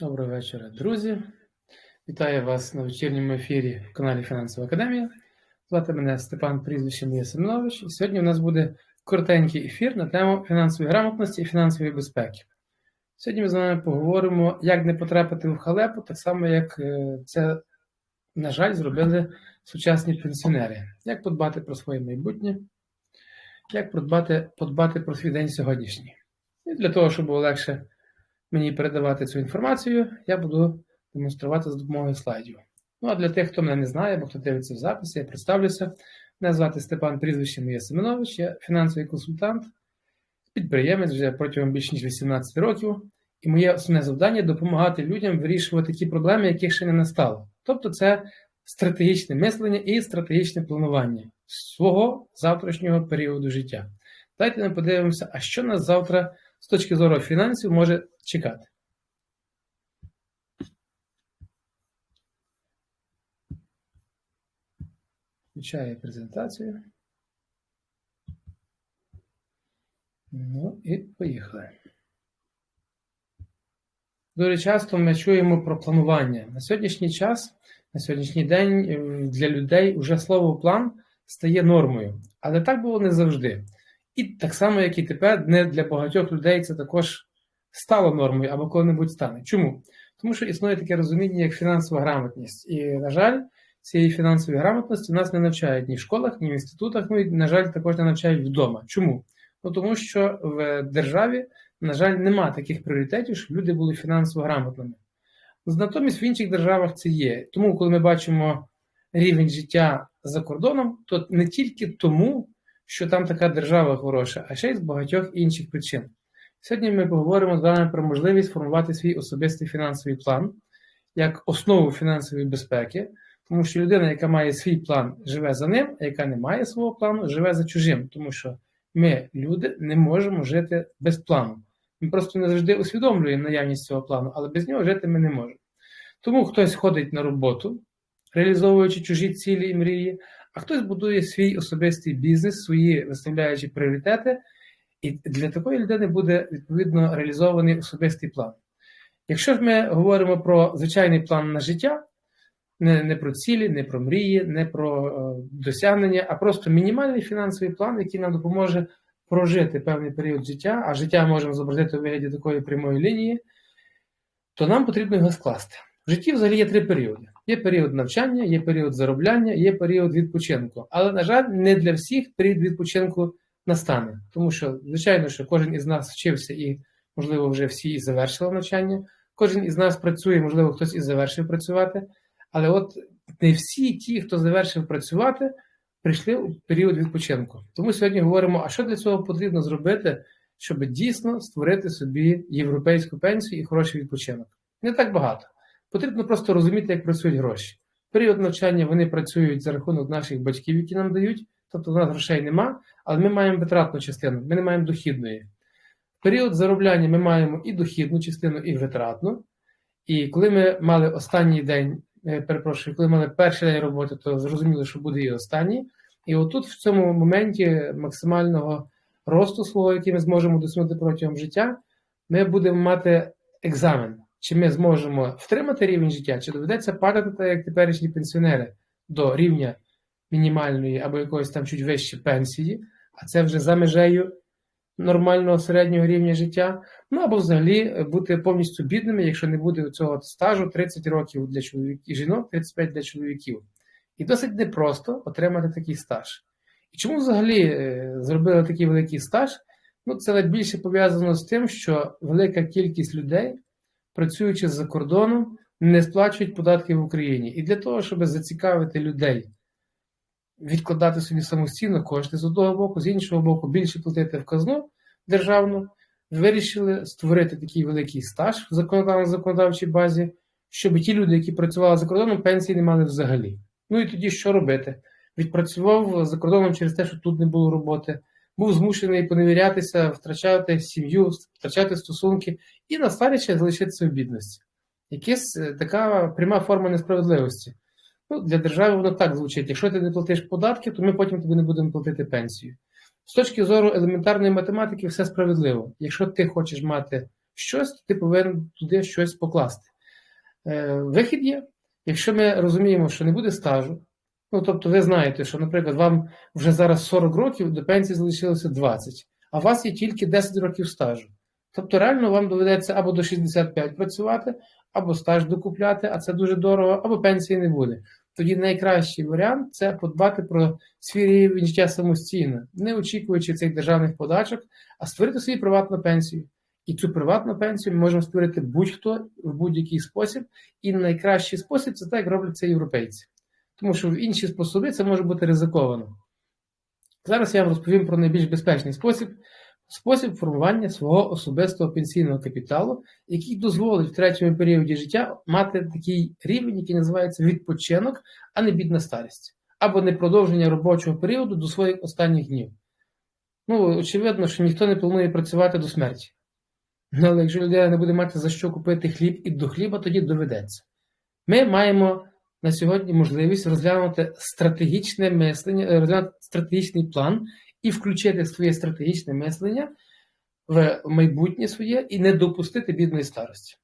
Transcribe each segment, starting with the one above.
Доброго вечора, друзі. Вітаю вас на вечірньому ефірі в каналі Фінансова Академія. Звати мене Степан прізвище Мія Семенович. І сьогодні у нас буде коротенький ефір на тему фінансової грамотності і фінансової безпеки. Сьогодні ми з вами поговоримо, як не потрапити в халепу, так само, як е, це, на жаль, зробили сучасні пенсіонери. Як подбати про своє майбутнє, як подбати, подбати про свій день сьогоднішній. І для того, щоб було легше мені передавати цю інформацію, я буду демонструвати за допомогою слайдів. Ну а для тих, хто мене не знає, або хто дивиться в записі, я представлюся. Мене звати Степан прізвище моє Семенович, я фінансовий консультант, підприємець вже протягом більш ніж 18 років. І моє основне завдання допомагати людям вирішувати ті проблеми, яких ще не настало. Тобто, це стратегічне мислення і стратегічне планування свого завтрашнього періоду життя. Давайте ми подивимося, а що нас завтра з точки зору фінансів може чекати. Включаю презентацію. Ну і поїхали. Дуже часто ми чуємо про планування. На сьогоднішній час, на сьогоднішній день для людей вже слово план стає нормою. Але так було не завжди. І так само, як і тепер, не для багатьох людей це також стало нормою або коли-небудь стане. Чому? Тому що існує таке розуміння, як фінансова грамотність. І, на жаль, цієї фінансової грамотності нас не навчають ні в школах, ні в інститутах, ну і, на жаль, також не навчають вдома. Чому? Ну, Тому що в державі, на жаль, нема таких пріоритетів, щоб люди були фінансово грамотними. Натомість в інших державах це є. Тому, коли ми бачимо рівень життя за кордоном, то не тільки тому, що там така держава хороша, а ще й з багатьох інших причин. Сьогодні ми поговоримо з вами про можливість формувати свій особистий фінансовий план як основу фінансової безпеки, тому що людина, яка має свій план, живе за ним, а яка не має свого плану, живе за чужим, тому що ми, люди, не можемо жити без плану. Ми просто не завжди усвідомлюємо наявність цього плану, але без нього жити ми не можемо. Тому хтось ходить на роботу, реалізовуючи чужі цілі і мрії, а хтось будує свій особистий бізнес, свої виставляючи пріоритети, і для такої людини буде відповідно реалізований особистий план. Якщо ж ми говоримо про звичайний план на життя, не не про цілі, не про мрії, не про е, досягнення, а просто мінімальний фінансовий план, який нам допоможе прожити певний період життя, а життя можемо зобразити у вигляді такої прямої лінії, то нам потрібно його скласти. В житті взагалі є три періоди: є період навчання, є період заробляння, є період відпочинку. Але, на жаль, не для всіх період відпочинку настане. Тому що, звичайно, що кожен із нас вчився і, можливо, вже всі і завершили навчання. Кожен із нас працює, можливо, хтось і завершив працювати. Але от не всі ті, хто завершив працювати, прийшли у період відпочинку. Тому сьогодні говоримо, а що для цього потрібно зробити, щоб дійсно створити собі європейську пенсію і хороший відпочинок. Не так багато. Потрібно просто розуміти, як працюють гроші. Період навчання вони працюють за рахунок наших батьків, які нам дають, тобто в нас грошей нема, але ми маємо витратну частину, ми не маємо дохідної. В період заробляння ми маємо і дохідну частину, і витратну. І коли ми мали останній день, е, перепрошую, коли мали перший день роботи, то зрозуміло, що буде і останній. І отут, в цьому моменті максимального росту свого, який ми зможемо досягнути протягом життя, ми будемо мати екзамен чи ми зможемо втримати рівень життя, чи доведеться падати, як теперішні пенсіонери, до рівня мінімальної або якоїсь там чуть вище пенсії, а це вже за межею нормального середнього рівня життя. Ну або взагалі бути повністю бідними, якщо не буде цього стажу 30 років для чоловіків жінок, 35 для чоловіків. І досить непросто отримати такий стаж. І чому взагалі е, зробили такий великий стаж? Ну, це найбільше пов'язано з тим, що велика кількість людей працюючи за кордоном, не сплачують податки в Україні. І для того, щоб зацікавити людей, відкладати собі самостійно кошти з одного боку, з іншого боку, більше платити в казну державну, вирішили створити такий великий стаж в законодавчій базі, щоб ті люди, які працювали за кордоном, пенсії не мали взагалі. Ну і тоді що робити? Відпрацював за кордоном через те, що тут не було роботи був змушений поневірятися, втрачати сім'ю, втрачати стосунки і на старість залишитися в бідності. Якась е, така пряма форма несправедливості. Ну, Для держави воно так звучить: якщо ти не платиш податки, то ми потім тобі не будемо платити пенсію. З точки зору елементарної математики, все справедливо. Якщо ти хочеш мати щось, то ти повинен туди щось покласти. Е, Вихід є, якщо ми розуміємо, що не буде стажу, ну тобто ви знаєте, що, наприклад, вам вже зараз 40 років, до пенсії залишилося 20, а у вас є тільки 10 років стажу. Тобто, реально вам доведеться або до 65 працювати, або стаж докупляти, а це дуже дорого, або пенсії не буде. Тоді найкращий варіант це подбати про свій рівень життя самостійно, не очікуючи цих державних подачок, а створити свою приватну пенсію. І цю приватну пенсію ми можемо створити будь-хто в будь-який спосіб. І найкращий спосіб це так, як роблять це європейці. Тому що в інші способи це може бути ризиковано. Зараз я вам розповім про найбільш безпечний спосіб спосіб формування свого особистого пенсійного капіталу, який дозволить в третьому періоді життя мати такий рівень, який називається відпочинок, а не бідна старість, або не продовження робочого періоду до своїх останніх днів. Ну, очевидно, що ніхто не планує працювати до смерті. Але якщо людина не буде мати за що купити хліб і до хліба, тоді доведеться. Ми маємо на сьогодні можливість розглянути стратегічне мислення, розглянути стратегічний план і включити своє стратегічне мислення в майбутнє своє і не допустити бідної старості.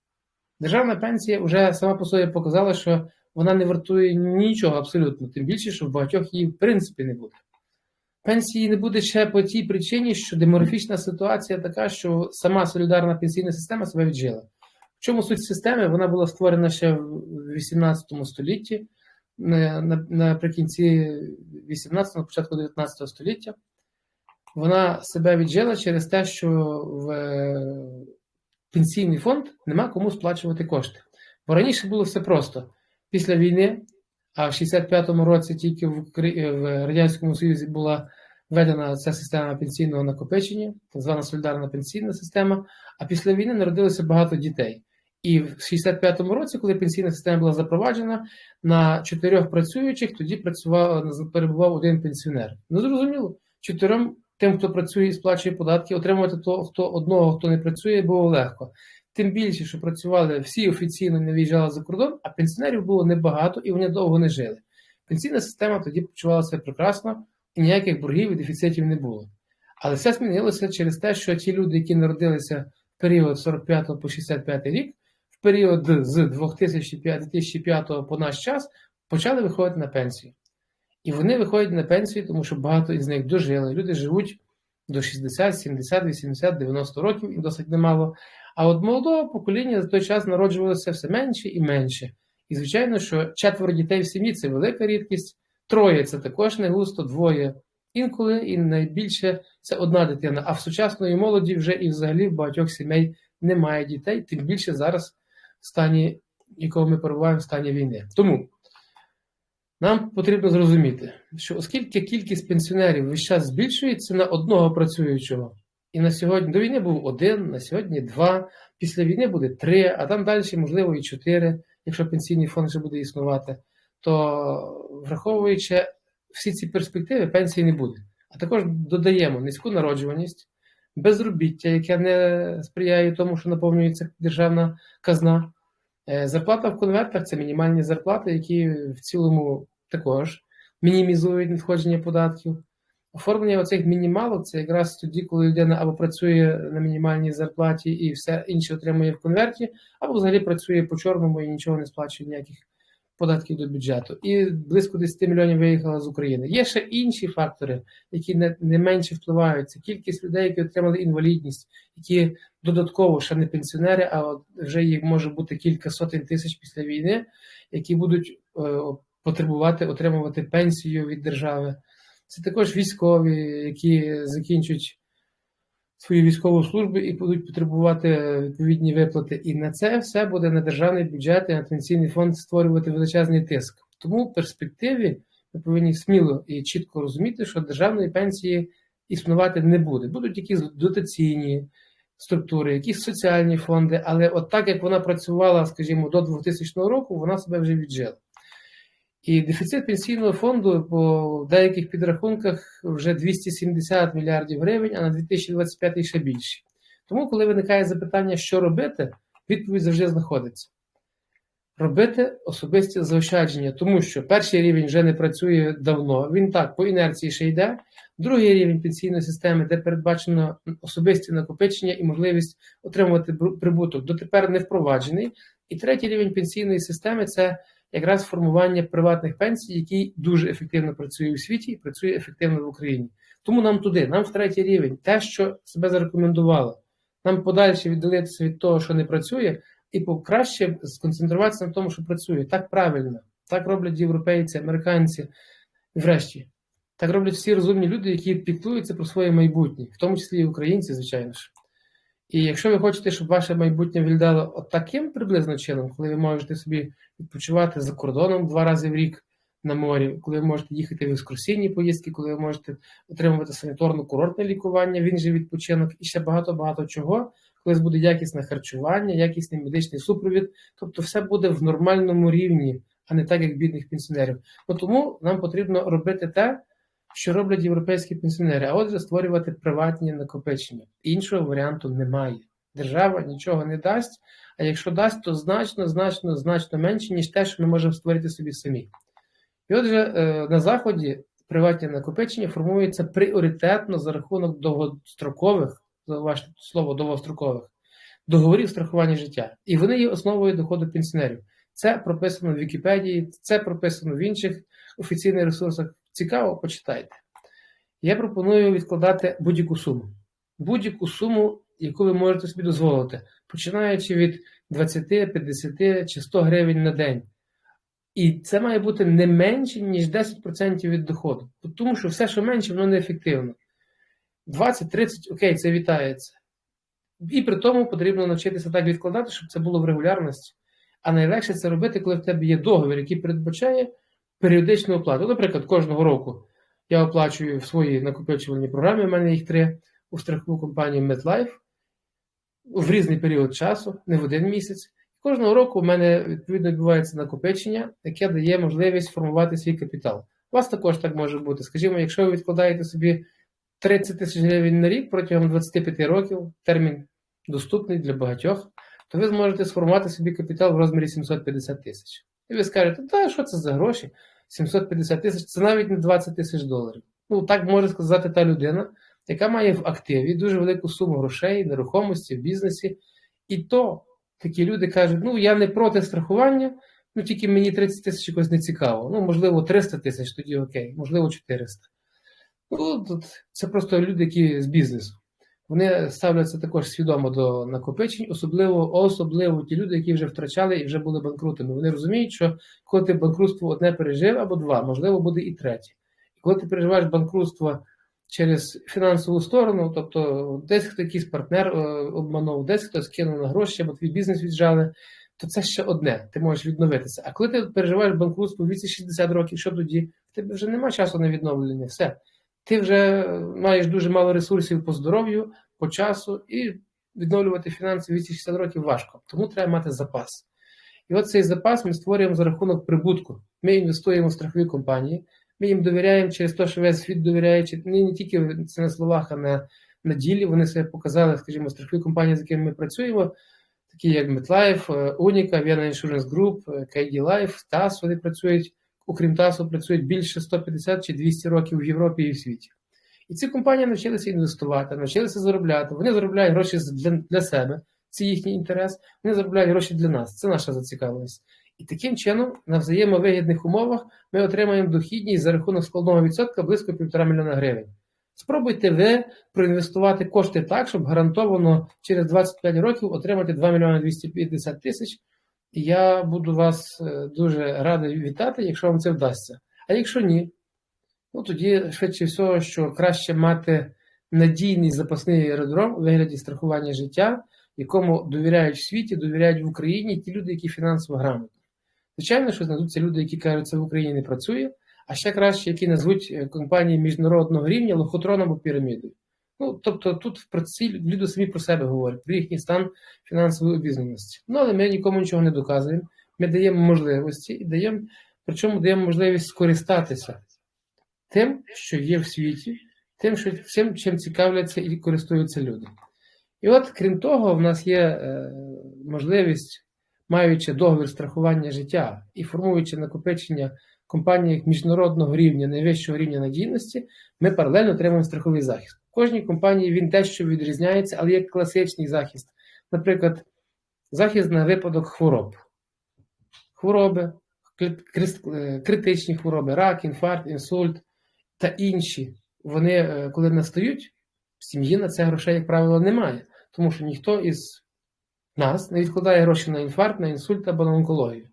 Державна пенсія вже сама по собі показала, що вона не вартує нічого абсолютно, тим більше, що в багатьох її в принципі не буде. Пенсії не буде ще по тій причині, що демографічна ситуація така, що сама солідарна пенсійна система себе віджила. Чому суть системи? Вона була створена ще в 18 столітті, наприкінці 18-го, початку 19 століття вона себе віджила через те, що в е, пенсійний фонд нема кому сплачувати кошти. Бо раніше було все просто. Після війни, а в 65-му році тільки в, в Радянському Союзі була введена ця система пенсійного накопичення, так звана солідарна пенсійна система. А після війни народилося багато дітей. І в 65-му році, коли пенсійна система була запроваджена, на чотирьох працюючих тоді працював перебував один пенсіонер. Ну зрозуміло, чотирьом тим, хто працює і сплачує податки, отримувати того, хто одного, хто не працює, було легко. Тим більше, що працювали всі офіційно не виїжджали за кордон, а пенсіонерів було небагато і вони довго не жили. Пенсійна система тоді почувалася прекрасно і ніяких боргів і дефіцитів не було. Але все змінилося через те, що ті люди, які народилися в період 45 по 65 рік, в період з 2005 по наш час почали виходити на пенсію. І вони виходять на пенсію, тому що багато із них дожили. Люди живуть до 60, 70, 80, 90 років і досить немало. А от молодого покоління за той час народжувалося все менше і менше. І, звичайно, що четверо дітей в сім'ї це велика рідкість, троє це також не густо, двоє інколи, і найбільше це одна дитина. А в сучасної молоді вже і взагалі в багатьох сімей немає дітей, тим більше зараз стані, якого ми перебуваємо в стані війни. Тому. Нам потрібно зрозуміти, що оскільки кількість пенсіонерів весь час збільшується на одного працюючого, і на сьогодні до війни був один, на сьогодні два, після війни буде три, а там далі, можливо, і чотири, якщо пенсійний фонд вже буде існувати, то враховуючи всі ці перспективи, пенсії не буде. А також додаємо низьку народжуваність, безробіття, яке не сприяє тому, що наповнюється державна казна. Е, зарплата в конвертах це мінімальні зарплати, які в цілому також мінімізують надходження податків. Оформлення оцих мінімалок це якраз тоді, коли людина або працює на мінімальній зарплаті і все інше отримує в конверті, або взагалі працює по чорному і нічого не сплачує ніяких податків до бюджету. І близько 10 мільйонів виїхало з України. Є ще інші фактори, які не не менше впливають. Це кількість людей, які отримали інвалідність, які додатково ще не пенсіонери, а от вже їх може бути кілька сотень тисяч після війни, які будуть е, потребувати отримувати пенсію від держави. Це також військові, які закінчують свою військову службу і будуть потребувати відповідні виплати. І на це все буде на державний бюджет і на пенсійний фонд створювати величезний тиск. Тому в перспективі ми повинні сміло і чітко розуміти, що державної пенсії існувати не буде. Будуть якісь дотаційні структури, якісь соціальні фонди, але от так як вона працювала, скажімо, до 2000 року, вона себе вже віджила. І дефіцит пенсійного фонду по деяких підрахунках вже 270 мільярдів гривень, а на 2025 ще більше. Тому, коли виникає запитання, що робити, відповідь завжди знаходиться. робити особисті заощадження, тому що перший рівень вже не працює давно. Він так по інерції ще йде. Другий рівень пенсійної системи, де передбачено особисті накопичення і можливість отримувати прибуток, дотепер не впроваджений. І третій рівень пенсійної системи це якраз формування приватних пенсій, який дуже ефективно працює у світі і працює ефективно в Україні. Тому нам туди, нам в третій рівень, те, що себе зарекомендувало, нам подальше віддалитися від того, що не працює, і краще сконцентруватися на тому, що працює. Так правильно. Так роблять європейці, американці, врешті. Так роблять всі розумні люди, які піклуються про своє майбутнє, в тому числі і українці, звичайно ж. І якщо ви хочете, щоб ваше майбутнє виглядало от таким приблизно чином, коли ви можете собі відпочивати за кордоном два рази в рік на морі, коли ви можете їхати в екскурсійні поїздки, коли ви можете отримувати санаторно-курортне лікування, він же відпочинок і ще багато-багато чого, коли буде якісне харчування, якісний медичний супровід, тобто все буде в нормальному рівні, а не так, як бідних пенсіонерів. Тому нам потрібно робити те що роблять європейські пенсіонери, а отже, створювати приватні накопичення. Іншого варіанту немає. Держава нічого не дасть, а якщо дасть, то значно, значно, значно менше, ніж те, що ми можемо створити собі самі. І отже, е, на Заході приватні накопичення формуються пріоритетно за рахунок довгострокових, зауважте слово довгострокових, договорів страхування життя. І вони є основою доходу пенсіонерів. Це прописано в Вікіпедії, це прописано в інших офіційних ресурсах. Цікаво, почитайте. Я пропоную відкладати будь-яку суму. Будь-яку суму, яку ви можете собі дозволити, починаючи від 20, 50 чи 100 гривень на день. І це має бути не менше, ніж 10% від доходу. Тому що все, що менше, воно неефективно. 20-30, окей, це вітається. І при тому потрібно навчитися так відкладати, щоб це було в регулярності. А найлегше це робити, коли в тебе є договір, який передбачає періодичну оплату. Наприклад, кожного року я оплачую в своїй накопичувальній програмі, у мене їх три у страхову компанію MetLife в різний період часу, не в один місяць. Кожного року у мене відповідно відбувається накопичення, яке дає можливість формувати свій капітал. У вас також так може бути. Скажімо, якщо ви відкладаєте собі 30 тисяч гривень на рік протягом 25 років, термін доступний для багатьох, то ви зможете сформувати собі капітал в розмірі 750 тисяч. І ви скажете, та що це за гроші? 750 тисяч це навіть не 20 тисяч доларів. Ну, так може сказати та людина, яка має в активі дуже велику суму грошей, нерухомості в бізнесі. І то такі люди кажуть, ну я не проти страхування, ну тільки мені 30 тисяч якось не цікаво. Ну, можливо, 300 тисяч, тоді окей, можливо, 400. Ну, Це просто люди, які з бізнесу. Вони ставляться також свідомо до накопичень, особливо особливо ті люди, які вже втрачали і вже були банкрутами. Вони розуміють, що коли ти банкрутство одне пережив або два, можливо, буде і третє. І коли ти переживаєш банкрутство через фінансову сторону, тобто десь хто якийсь партнер е, обманув, десь хтось кинув на гроші, або твій бізнес віджали, то це ще одне, ти можеш відновитися. А коли ти переживаєш банкрутство в віці 60 років, що тоді? В тебе вже немає часу на відновлення. Все ти вже маєш дуже мало ресурсів по здоров'ю, по часу, і відновлювати фінанси в 60 років важко. Тому треба мати запас. І от цей запас ми створюємо за рахунок прибутку. Ми інвестуємо в страхові компанії, ми їм довіряємо через те, що весь світ довіряє, не, не тільки це на словах, а на, на ділі. Вони себе показали, скажімо, страхові компанії, з якими ми працюємо, такі як MetLife, Unica, Vienna Insurance Group, KD Life, TAS, вони працюють окрім ТАСу, працюють більше 150 чи 200 років в Європі і в світі. І ці компанії навчилися інвестувати, навчилися заробляти. Вони заробляють гроші для, для себе, це їхній інтерес, вони заробляють гроші для нас, це наша зацікавленість. І таким чином, на взаємовигідних умовах, ми отримаємо дохідність за рахунок складного відсотка близько 1,5 мільйона гривень. Спробуйте ви проінвестувати кошти так, щоб гарантовано через 25 років отримати 2 мільйони 250 тисяч я буду вас е, дуже радий вітати, якщо вам це вдасться. А якщо ні, ну тоді, швидше всього, що краще мати надійний запасний аеродром у вигляді страхування життя, якому довіряють в світі, довіряють в Україні ті люди, які фінансово грамотні. Звичайно, що знайдуться люди, які кажуть, це в Україні не працює, а ще краще, які назвуть е, компанії міжнародного рівня лохотроном або пірамідою. Ну, тобто тут праці люди самі про себе говорять, про їхній стан фінансової обізнаності. Ну, але ми нікому нічого не доказуємо. Ми даємо можливості і даємо, причому даємо можливість скористатися тим, що є в світі, тим, що, чим, чим цікавляться і користуються люди. І от, крім того, в нас є е, можливість маючи договір страхування життя і формуючи накопичення в компаніях міжнародного рівня, найвищого рівня надійності, ми паралельно отримуємо страховий захист. Кожній компанії він дещо відрізняється, але є класичний захист. Наприклад, захист на випадок хвороб. Хвороби, критичні хвороби, рак, інфаркт, інсульт та інші. Вони, е, коли настають, в сім'ї на це грошей, як правило, немає. Тому що ніхто із нас не відкладає гроші на інфаркт, на інсульт або на онкологію.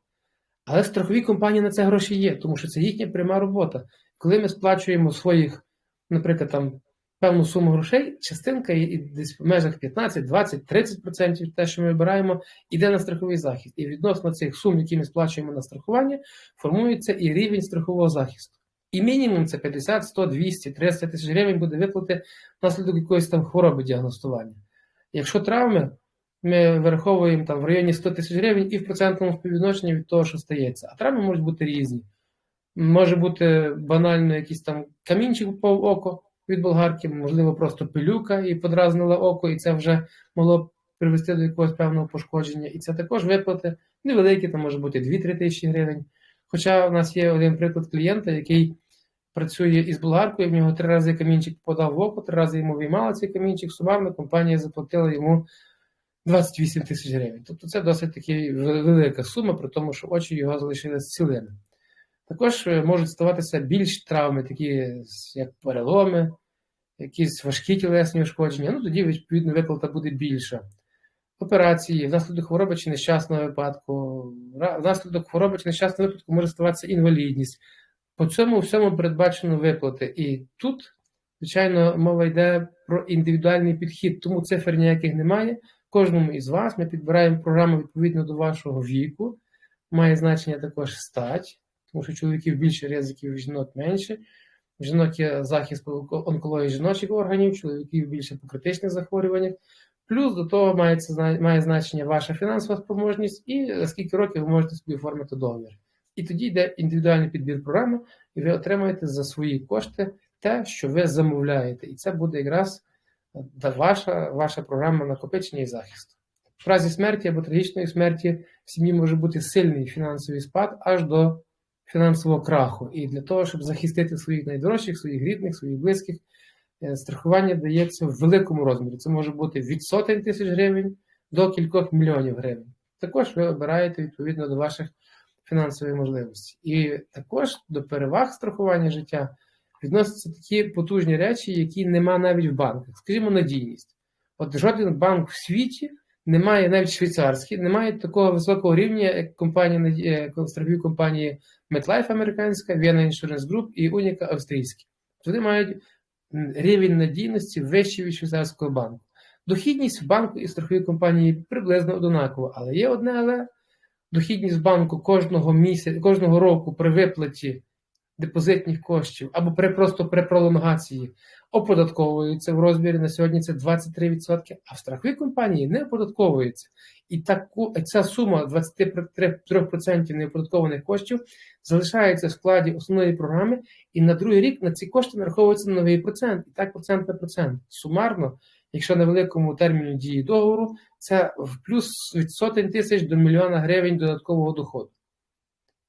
Але в страховій компанії на це гроші є, тому що це їхня пряма робота. Коли ми сплачуємо своїх, наприклад, там певну суму грошей, частинка і десь в межах 15, 20, 30% те, що ми вибираємо, йде на страховий захист. І відносно цих сум, які ми сплачуємо на страхування, формується і рівень страхового захисту. І мінімум це 50, 100, 200, 300 тисяч гривень буде виплати внаслідок якоїсь там хвороби діагностування. Якщо травми, ми вираховуємо там в районі 100 тисяч гривень і в процентному співвідношенні від того, що стається. А травми можуть бути різні. Може бути банально якийсь там камінчик впав око від болгарки, можливо, просто пилюка і подразнила око, і це вже могло привести до якогось певного пошкодження. І це також виплати невеликі, там може бути 2-3 тисячі гривень. Хоча у нас є один приклад клієнта, який працює із болгаркою, в нього три рази камінчик подав в око, три рази йому виймали цей камінчик, сумарно компанія заплатила йому 28 тисяч гривень. Тобто це досить таки велика сума, при тому, що очі його залишилися цілими. Також е, можуть ставатися більш травми, такі як переломи, якісь важкі тілесні ушкодження. Ну тоді, відповідно, виплата буде більша. Операції, внаслідок хвороби чи нещасного випадку, внаслідок хвороби чи нещасного випадку може ставатися інвалідність. По цьому всьому передбачено виплати. І тут, звичайно, мова йде про індивідуальний підхід, тому цифр ніяких немає. Кожному із вас ми підбираємо програму відповідно до вашого віку. Має значення також стать, тому що чоловіків більше ризиків, жінок менше. Жінок є захист по онкології жіночих органів, чоловіків більше по критичних захворюваннях. Плюс до того має, має значення ваша фінансова спроможність і скільки років ви можете собі оформити договір. І тоді йде індивідуальний підбір програми, і ви отримаєте за свої кошти те, що ви замовляєте. І це буде якраз е, ваша ваша програма накопичення і захисту. В разі смерті або трагічної смерті в сім'ї може бути сильний фінансовий спад аж до фінансового краху. І для того, щоб захистити своїх найдорожчих, своїх рідних, своїх близьких, е, страхування дається в великому розмірі. Це може бути від сотень тисяч гривень до кількох мільйонів гривень. Також ви обираєте відповідно до ваших фінансової можливості. І також до переваг страхування життя відносяться такі потужні речі, які нема навіть в банках. Скажімо, надійність. От жоден банк в світі не має, навіть швейцарський, не має такого високого рівня, як компанія страхові компанії MetLife американська, Vienna Insurance Group і Unica австрійська. Вони мають рівень надійності вищий від швейцарського банку. Дохідність в банку і страховій компанії приблизно однакова, але є одне але дохідність банку кожного місяця, кожного року при виплаті депозитних коштів або просто при пролонгації оподатковується в розмірі на сьогодні це 23%, а в страховій компанії не оподатковується. І таку ця сума 23% неоподаткованих коштів залишається в складі основної програми, і на другий рік на ці кошти нараховується на новий процент. І так процент на процент. Сумарно якщо на великому терміні дії договору, це в плюс від сотень тисяч до мільйона гривень додаткового доходу.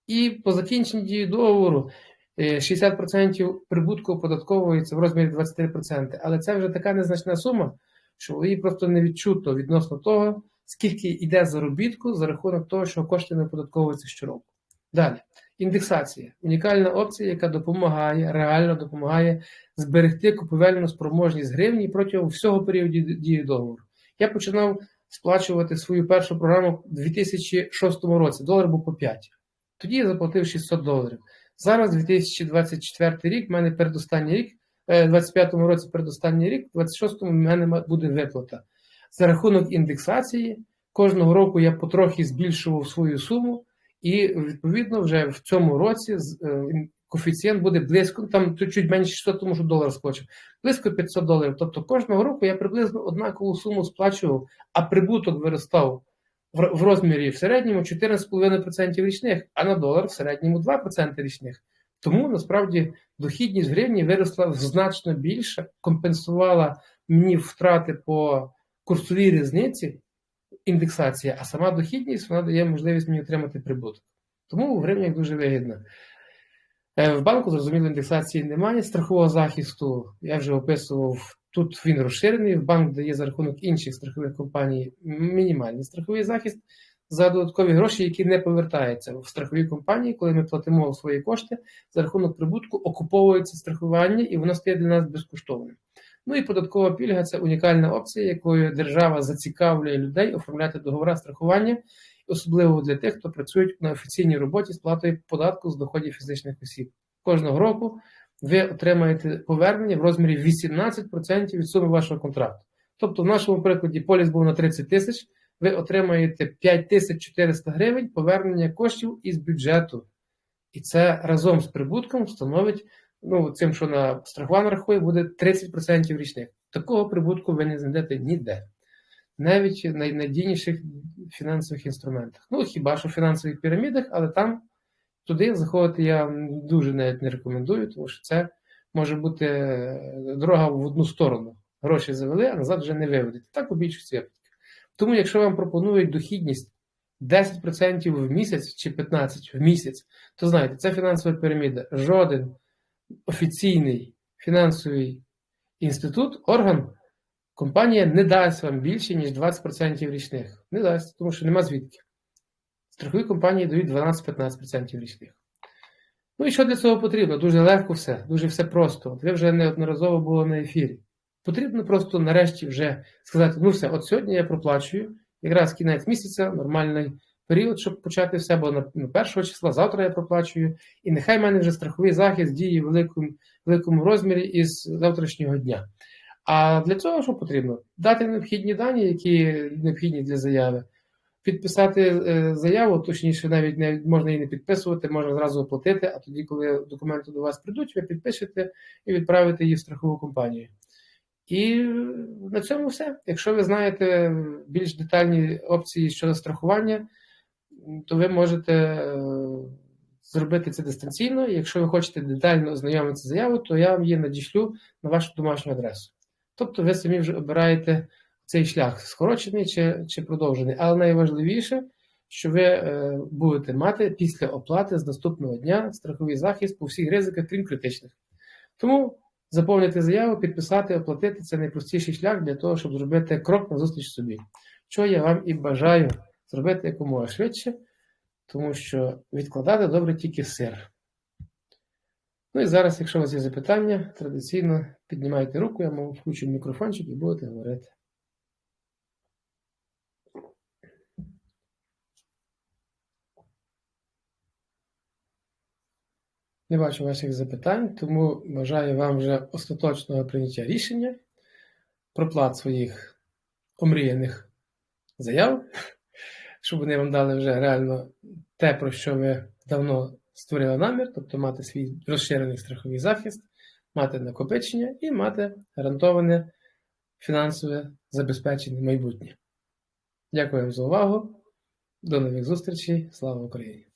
І по закінченні дії договору 60% е, прибутку оподатковується в розмірі 23%. Але це вже така незначна сума, що її просто не відчуто відносно того, скільки йде заробітку за рахунок того, що кошти не оподатковуються щороку. Далі. Індексація унікальна опція, яка допомагає, реально допомагає зберегти купівельну спроможність гривні протягом всього періоду дії договору. Я починав сплачувати свою першу програму у 2006 році. Долар був по 5. Тоді я заплатив 600 доларів. Зараз, 2024 рік, в мене передостанній рік, е, в 25-му році передостанній рік, в 26-му в мене буде виплата. За рахунок індексації, кожного року я потрохи збільшував свою суму. І відповідно вже в цьому році е, коефіцієнт буде близько, там чуть менше 600, тому що долар скочив, близько 500 доларів. Тобто кожного року я приблизно однакову суму сплачував, а прибуток виростав в розмірі в середньому 14,5% річних, а на долар в середньому 2% річних. Тому насправді дохідність в гривні виросла значно більше, компенсувала мені втрати по курсовій різниці індексація, а сама дохідність вона дає можливість мені отримати прибуток. Тому в гривнях дуже вигідно. Е, В банку, зрозуміло, індексації немає. Страхового захисту я вже описував. Тут він розширений. В банк дає за рахунок інших страхових компаній мінімальний страховий захист за додаткові гроші, які не повертаються в страхові компанії, коли ми платимо свої кошти за рахунок прибутку, окуповується страхування і воно стає для нас безкоштовним. Ну і податкова пільга це унікальна опція, якою держава зацікавлює людей оформляти договори страхування, особливо для тих, хто працюють на офіційній роботі з платою податку з доходів фізичних осіб. Кожного року ви отримаєте повернення в розмірі 18% від суми вашого контракту. Тобто, в нашому прикладі поліс був на 30 тисяч, ви отримаєте 5400 гривень повернення коштів із бюджету. І це разом з прибутком становить ну, цим, що на страхован рахує, буде 30% річних. Такого прибутку ви не знайдете ніде. Навіть в найнадійніших фінансових інструментах. Ну, хіба що в фінансових пірамідах, але там туди заходити я дуже навіть не рекомендую, тому що це може бути дорога в одну сторону. Гроші завели, а назад вже не виведете. Так у більшості випадків. Тому, якщо вам пропонують дохідність 10% в місяць чи 15% в місяць, то знаєте, це фінансова піраміда. Жоден офіційний фінансовий інститут, орган, компанія не дасть вам більше, ніж 20% річних. Не дасть, тому що нема звідки. Страхові компанії дають 12-15% річних. Ну і що для цього потрібно? Дуже легко все, дуже все просто. Ви вже неодноразово були на ефірі. Потрібно просто нарешті вже сказати: ну все, от сьогодні я проплачую, якраз кінець місяця, нормальний період, щоб почати все, бо на ну, першого числа завтра я проплачую, і нехай в мене вже страховий захист діє в великому, великому розмірі із завтрашнього дня. А для цього що потрібно? Дати необхідні дані, які необхідні для заяви, підписати е, заяву, точніше, навіть не можна її не підписувати, можна зразу оплатити, а тоді, коли документи до вас прийдуть, ви підпишете і відправите її в страхову компанію. І на цьому все. Якщо ви знаєте більш детальні опції щодо страхування, то ви можете е, зробити це дистанційно. Якщо ви хочете детально ознайомитися з заявою, то я вам її надішлю на вашу домашню адресу. Тобто ви самі вже обираєте цей шлях скорочений чи чи продовжений. Але найважливіше, що ви е, будете мати після оплати з наступного дня страховий захист по всіх ризиках, крім критичних. Тому заповнити заяву, підписати, оплатити це найпростіший шлях для того, щоб зробити крок на зустріч собі. Що я вам і бажаю зробити якомога швидше, тому що відкладати добре тільки сир. Ну і зараз, якщо у вас є запитання, традиційно піднімайте руку, я вам включу мікрофончик і будете говорити. Не бачу ваших запитань, тому бажаю вам вже остаточного прийняття рішення про плат своїх омріяних заяв, щоб вони вам дали вже реально те, про що ви давно створили намір, тобто мати свій розширений страховий захист, мати накопичення і мати гарантоване фінансове забезпечення майбутнє. Дякую вам за увагу. До нових зустрічей. Слава Україні!